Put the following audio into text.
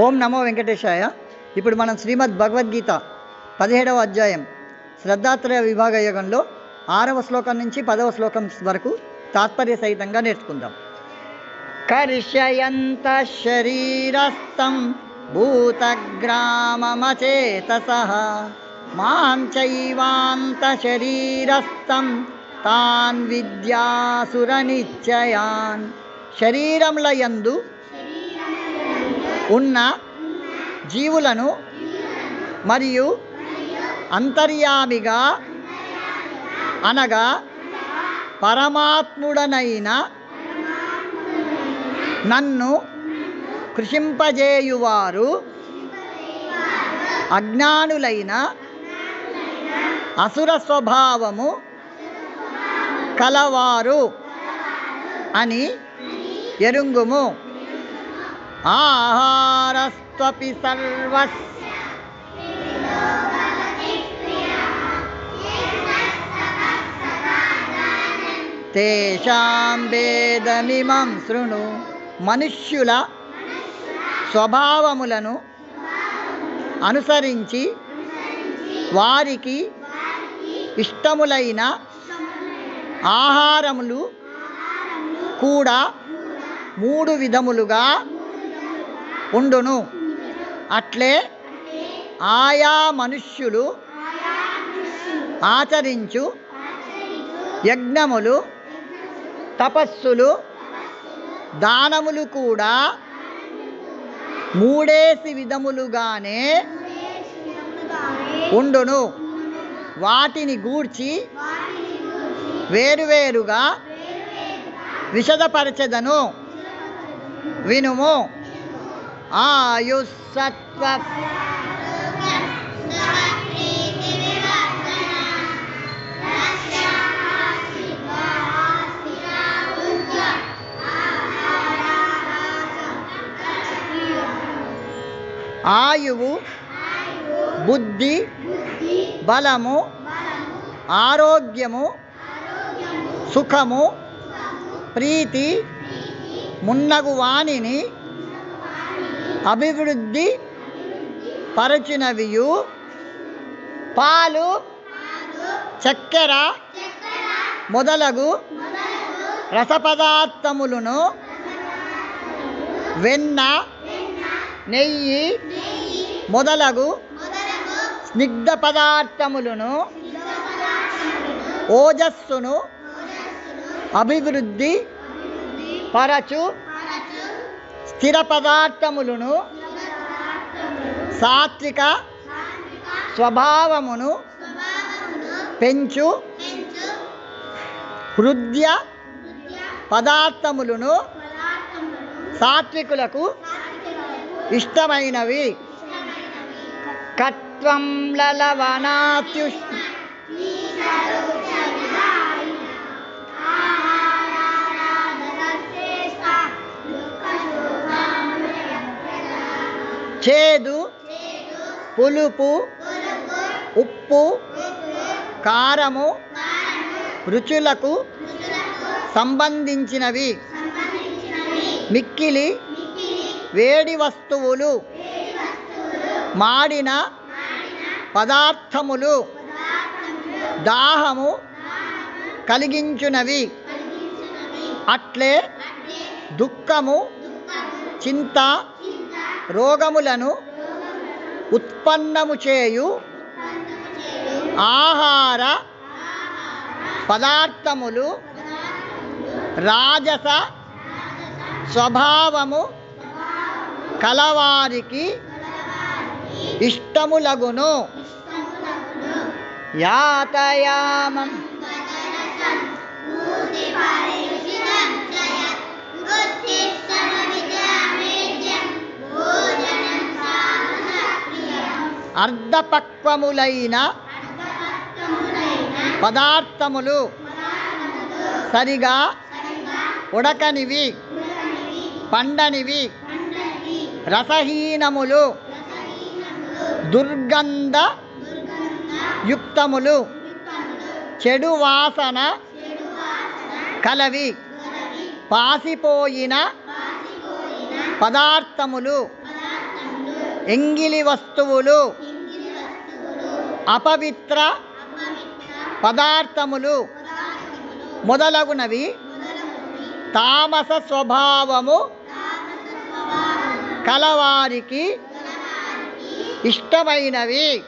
ఓం నమో వెంకటేశాయ. ఇప్పుడు మనం శ్రీమద్ భగవద్గీత పదిహేడవ అధ్యాయం శ్రద్ధాత్రయ విభాగ యోగంలో ఆరవ శ్లోకం నుంచి పదవ శ్లోకం వరకు తాత్పర్య సహితంగా నేర్చుకుందాం. కర్షయంత శరీరస్థం భూతగ్రామమచేతస. మాం చైవాంత శరీరస్థం తాన్ విద్యాసురనిశ్చయాన్. శరీరంల యందు ఉన్న జీవులను మరియు అంతర్యామిగా అనగా పరమాత్ముడనైన నన్ను కృషింపజేయువారు అజ్ఞానులైన అసుర స్వభావము కలవారు అని ఎరుంగుము. ఆహారస్త్వపి సర్వస్ తేషాం వేదమిమం శృణు మనుష్యుల స్వభావములను అనుసరించి వారికి ఇష్టములైన ఆహారములు కూడా మూడు విధములుగా ఉండును. అట్లే ఆయా మనుష్యులు ఆచరించు యజ్ఞములు తపస్సులు దానములు కూడా మూడేసి విధములుగానే ఉండును. వాటిని గూర్చి వేరువేరుగా విశదపరచెదను. వినుము. ఆయుస్సత్వ ఆయువు బుద్ధి బలము ఆరోగ్యము సుఖము ప్రీతి మున్నగు వాణిని అభివృద్ధి పరచినవియు. పాలు చక్కెర మొదలగు రసపదార్థములను వెన్న నెయ్యి మొదలగు స్నిగ్ధ పదార్థములను ఓజస్సును అభివృద్ధి పరచు స్థిర పదార్థములను సాత్విక స్వభావమును పెంచు హృదయ పదార్థములను సాత్వికులకు ఇష్టమైనవి. కట్వం లలవనాత్యుష్ చేదు పులుపు ఉప్పు కారము రుచులకు సంబంధించినవి. మిక్కిలి వేడి వస్తువులు మాడిన పదార్థములు దాహము కలిగించునవి. అట్లే దుఃఖము చింత రోగములను ఉత్పన్నము చేయు ఆహార పదార్థములు రాజస స్వభావము కలవారికి ఇష్టములగును. యాతయామం. అర్ధపక్వములైన పదార్థములు సరిగా ఉడకనివి పండనివి రసహీనములు దుర్గంధ యుక్తములు చెడు వాసన కలవి పాసిపోయిన పదార్థములు ఎంగిలి వస్తువులు అపవిత్ర పదార్థములు మొదలగునవి. తామస స్వభావము కలవారికి ఇష్టమైనవి.